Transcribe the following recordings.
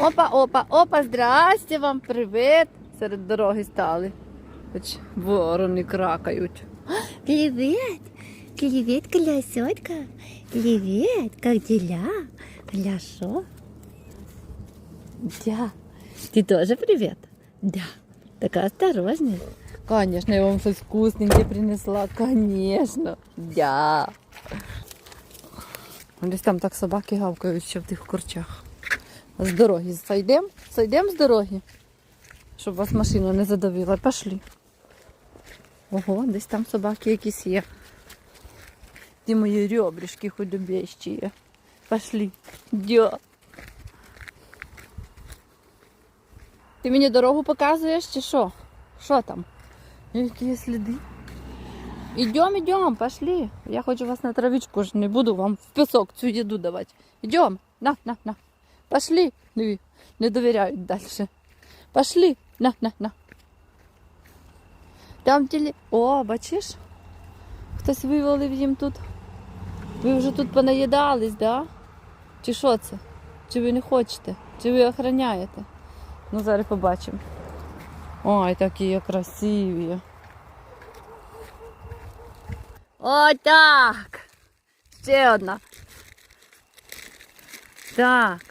Опа, опа, опа, здрасте вам, привіт. Серед дороги стали. Хоч ворони кракають. Привет! Привет, колясотка! Привет! Как дела? Хорошо? Дя. Ти теж привіт? Да. Така осторожная. Конечно, я вам щось вкусненьке принесла. Конечно. Дя. Десь там так собаки гавкають ще в тих корчах. З дороги сойдем? Сойдем з дороги? Щоб вас машина не задавила. Пошли. Ого, десь там собаки якісь є. Ті мої ребрышки худобящі є. Пошли. Дя. Ти мені дорогу показуєш чи що? Що там? Які сліди? Ідем, ідем, пошли. Я хочу вас на травичку не буду вам в пісок цю їду давати. Ідем, на, на, на. Пошли. Диві, не довіряють далі. Пошли, на, на, на. Там тілі. О, бачиш? Хтось вивалив їм тут. Ви вже тут понаїдались, да? Чи що це? Чи ви не хочете? Чи ви охороняєте? Ну, зараз побачимо. Ой, такі красиві. Отак. Ще одна. Так.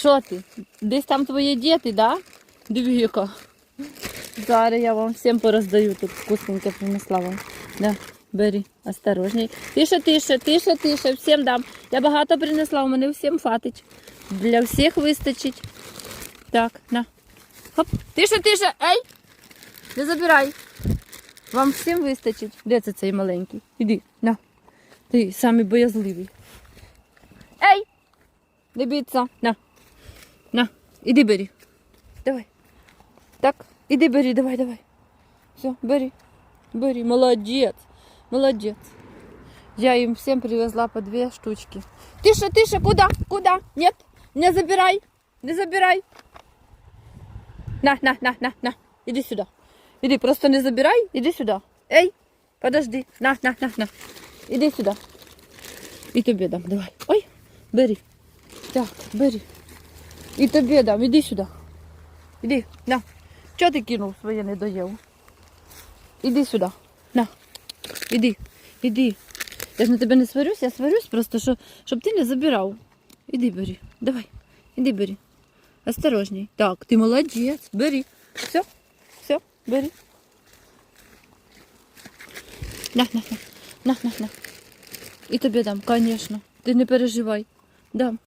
Що ти? Десь там твої діти, да? Яка. Зараз я вам всім пороздаю тут вкусненьке принесла вам. Да, бери, осторожней. Тише, тише, тише, тише, всім дам. Я багато принесла, у мене всім хватить. Для всіх вистачить. Так, на. Хоп. Тише, тише, ей! Не забирай. Вам всім вистачить. Де це цей маленький? Іди, на. Ти самий боязливий. Ей! Не бійся. На. На. Іди бери. Давай. Так, іди бери, давай, давай. Все, бери. Бери. Молодець. Молодець. Я им всем привезла по две штучки. Тише, тише, куда? Куда? Нет, не забирай. Не забирай. На, на, на, на, на. Иди сюда. Иди, просто не забирай, иди сюда. Эй, подожди. На, на, на, на. Иди сюда. І тобі дам, давай. Ой, бери. Так, бери. І тобі дам, іди сюди. Іди, на. Чого ти кинув своє не доїв? Іди сюди. На. Іди, іди. Я ж на тебе не сварюсь, я сварюсь просто, що, щоб ти не забирав. Іди бери. Давай. Іди бери. Осторожней. Так, ти молодець. Бери. Все, все, бери. На, на, на, на, на, на. І тобі дам, звісно. Ти не переживай. Дам.